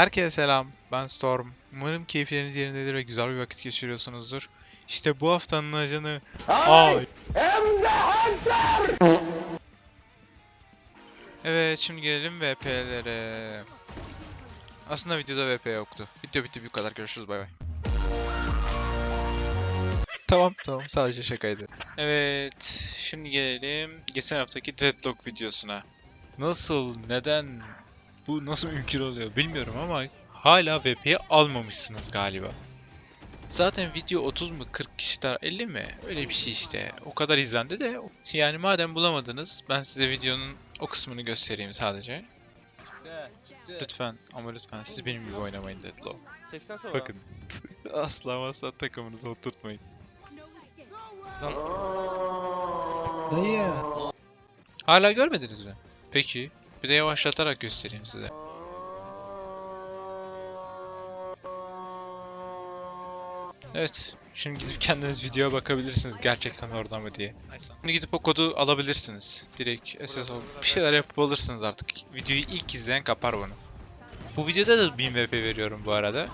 Herkese selam, ben Storm. Umarım keyifleriniz yerindedir ve güzel bir vakit geçiriyorsunuzdur. İşte bu haftanın ajanı... Ay! Evet, şimdi gelelim VP'lere. Aslında videoda VP yoktu. Video bitti bu kadar, görüşürüz bay bay. Tamam tamam, sadece şakaydı. Evet, şimdi gelelim geçen haftaki Deadlock videosuna. Nasıl, neden, bu nasıl mümkün oluyor bilmiyorum ama hala VP'yi almamışsınız galiba. Zaten video 30 mu 40 kişiler 50 mi? Öyle bir şey işte. O kadar izlendi de yani madem bulamadınız ben size videonun o kısmını göstereyim sadece. Lütfen ama lütfen siz benim gibi oynamayın Deadlock. 80 sonra. Bakın. asla asla takımınızı oturtmayın. Dayı. Hala görmediniz mi? Peki. Bir de yavaşlatarak göstereyim size. Evet. Şimdi gidip kendiniz videoya bakabilirsiniz gerçekten orada mı diye. Şimdi gidip o kodu alabilirsiniz. Direkt SSO bir şeyler yapıp alırsınız artık. Videoyu ilk izleyen kapar bunu. Bu videoda da 1000 VP veriyorum bu arada.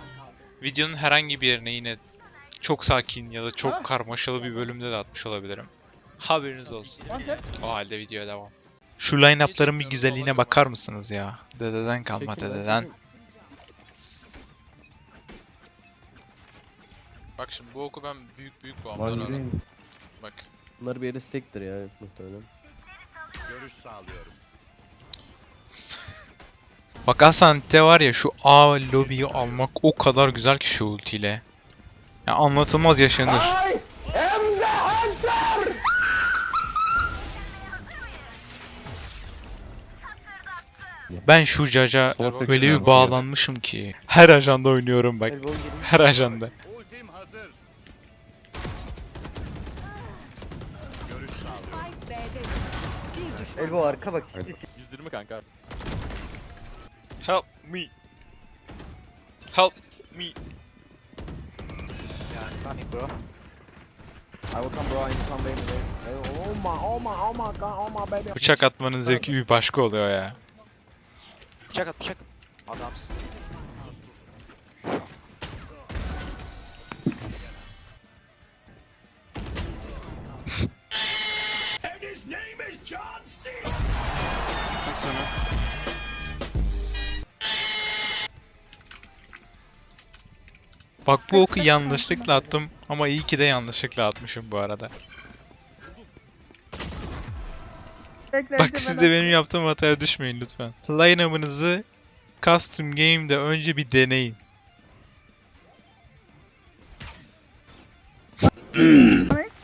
Videonun herhangi bir yerine yine çok sakin ya da çok karmaşalı bir bölümde de atmış olabilirim. Haberiniz olsun. O halde videoya devam. Şu line-up'ların bir güzelliğine bakar mısınız ya? Dededen kalma Çekim, dededen. Bak şimdi bu oku ben büyük büyük Lan yürüyün. Bak. Bunlar bir yere stack'tir ya muhtemelen. Bak Asante var ya şu A lobiyi almak o kadar güzel ki şu ultiyle. Ya anlatılmaz yaşanır. Ben şu tek öyle bir bağlanmışım ki. Her ajanda oynuyorum bak. Her ajanda. Elbow arka bak city 120 kanka. Help me. Help me. Yeah, coming bro. I will come bro, I to come baby. Oh my, oh my, oh my god, oh my baby. Bıçak atmanın zevki bir başka oluyor ya. Bıçak at, bıçak. Adamsın. Bak bu oku yanlışlıkla attım ama iyi ki de yanlışlıkla atmışım bu arada. Bak siz de benim yaptığım hataya düşmeyin lütfen. Line-up'ınızı Custom Game'de önce bir deneyin.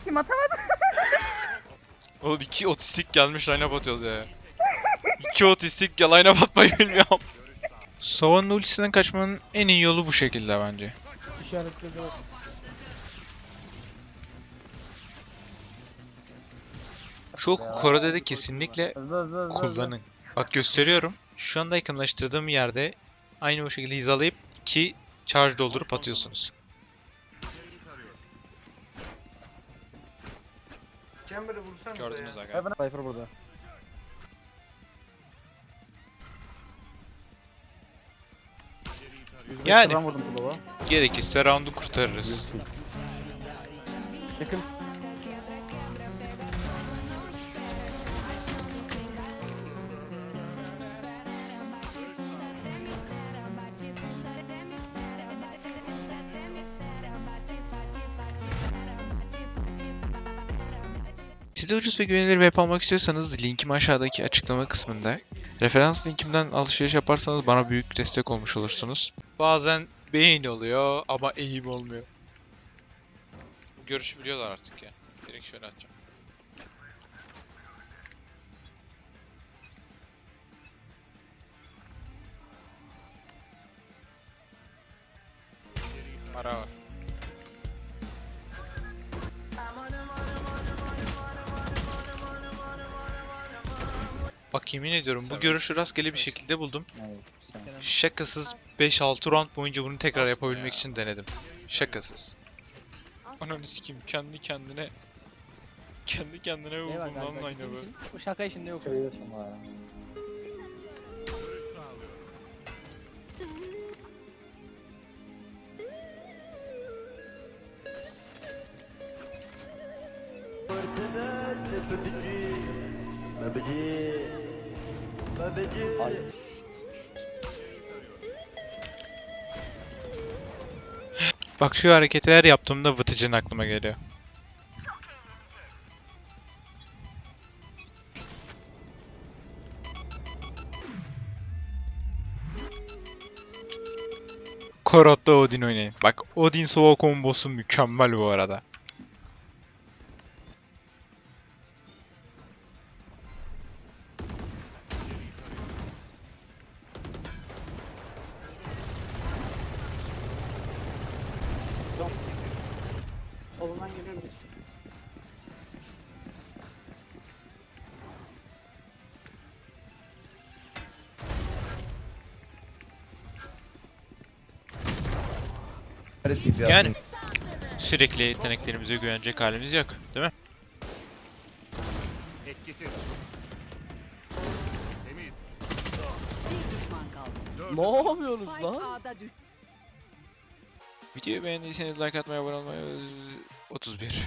Kim atamadı? Oğlum iki otistik gelmiş line-up atıyoruz ya. İki otistik ya line-up atmayı bilmiyorum. Sova'nın ultisinden kaçmanın en iyi yolu bu şekilde bence. işaretledi. Oku Korode'de kesinlikle kullanın. Bak gösteriyorum. Şu anda yakınlaştırdığım yerde aynı o şekilde hizalayıp ki charge doldurup atıyorsunuz. Gördünüz aga. Cypher burada. Yani. Ben vurdum kulava. Gerekirse roundu kurtarırız. Yakın. Siz ucuz ve güvenilir web almak istiyorsanız linkim aşağıdaki açıklama kısmında. Referans linkimden alışveriş yaparsanız bana büyük destek olmuş olursunuz. Bazen beyin oluyor ama eğim olmuyor. Bu görüşü biliyorlar artık ya. Direkt şöyle atacağım. Para var. Bak yemin ediyorum bu görüşü rastgele bir şekilde buldum. Şakasız 5-6 round boyunca bunu tekrar yapabilmek için denedim. Şakasız. Ananı sikeyim kendi kendine kendi kendine vurdum lan aynı bu. Bu şaka işinde yok. Neredeki? Bak şu hareketler yaptığımda vıtıcın aklıma geliyor. Korat'ta Odin oynayın. Bak Odin Sova kombosu mükemmel bu arada. Solundan geliyor bir. Yani sürekli yeteneklerimize güvenecek halimiz yok, değil mi? Etkisiz. Temiz. Bir düşman kaldı. Ne yapıyorsunuz lan? Videoyu beğendiyseniz like atmayı, abone olmayı... 31.